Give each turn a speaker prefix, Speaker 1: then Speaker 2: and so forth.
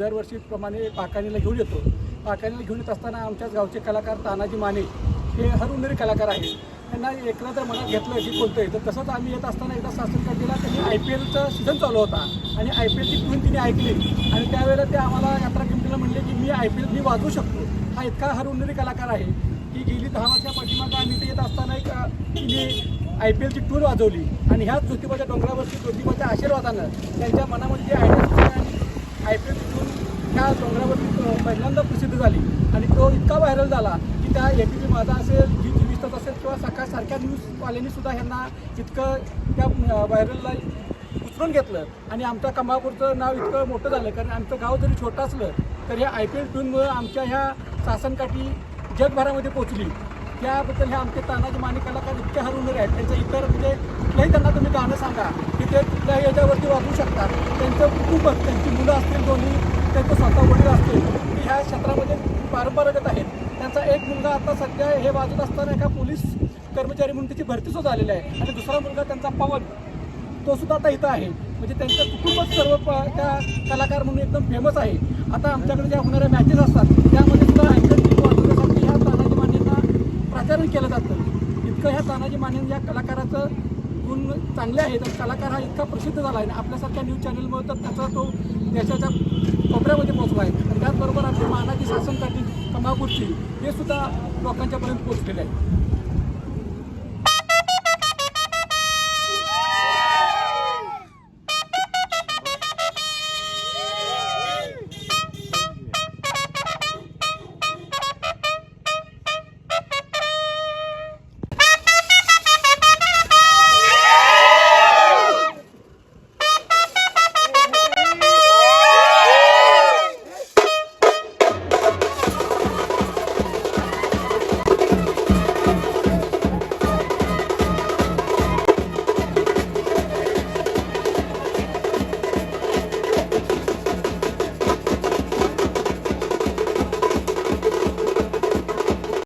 Speaker 1: दरवर्षीप्रमाणे पाकाणीला घेऊन येतो. पाकाणीला घेऊन येत असताना आमच्याच गावचे कलाकार तानाजी माने हे हरहुन्नरी कलाकार आहेत. त्यांना एकदा जर मनात घेतलं की कोणतं आहे तर तसंच आम्ही येत असताना एकदा शासन कटीला त्यांनी आय पी एलचा सीझन चालू होता आणि आय पी एलची ट्यून तिने ऐकली. आणि त्यावेळेला ते आम्हाला यात्रा कमिटीला म्हणले की मी आय पी एल मी वाजवू शकतो. हा इतका हरहुन्नरी कलाकार आहे की गेली दहा वर्षा पाठीमागं आम्ही ते येत असताना एक तिने आय पी एलची टूर वाजवली. आणि ह्याच ज्योतिबाच्या डोंगरावरची ज्योतिबाच्या आशीर्वादानं त्यांच्या मनामध्ये जे आयडिया आणि आय पी एल त्या डोंगरावरती पहिल्यांदा प्रसिद्ध झाली. आणि तो इतका व्हायरल झाला की त्या ए बी पी माझा असेल जी चोवीस तास असेल किंवा सकाळसारख्या न्यूजवाल्यांनी सुद्धा ह्यांना इतकं त्या व्हायरलला उचलून घेतलं. आणि आमच्या कमापूरचं नाव इतकं मोठं झालं कारण आमचं गाव जरी छोटं असलं तर ह्या आय पी एल टूनमुळं आमच्या ह्या सासनकाठी जगभरामध्ये पोचली त्याबद्दल हे आमचे तानाजी माने कलाकार इतके हरवणारे आहेत त्यांचं इतर म्हणजे कुठल्याही त्यांना तुम्ही गाणं सांगा की ते कुठल्याही याच्यावरती वापरू शकतात. त्यांचं कुटुंब त्यांची मुलं असतील दोन्ही त्यांचं स्वतः वडील असतील की ह्या क्षेत्रामध्ये पारंपरागत आहेत त्यांचा एक मुलगा आता सध्या हे वाजत असताना एका पोलीस कर्मचारी म्हणून त्याची भरती सुद्धा झालेली आहे. आणि दुसरा मुलगा त्यांचा पवन तो सुद्धा आता इथं आहे. म्हणजे त्यांचं कुटुंबच सर्व त्या कलाकार म्हणून एकदम फेमस आहे. आता आमच्याकडे ज्या होणाऱ्या मॅचेस असतात त्यामध्ये सुद्धा अँकर वाजवण्यासाठी ह्या तानाजी मानेंना प्रचारण केलं जातं. इतकं ह्या तानाजी माने या कलाकाराचं गुण चांगले आहेत आणि कलाकार हा इतका प्रसिद्ध झाला आहे आणि आपल्यासारख्या न्यूज चॅनलमुळे तर त्याचा तो देशाच्या कोपऱ्यामध्ये पोहोचला आहे. आणि त्याचबरोबर आपली मानाची शासन काठी कमापूरची हे सुद्धा लोकांच्यापर्यंत पोहोचलेले आहे.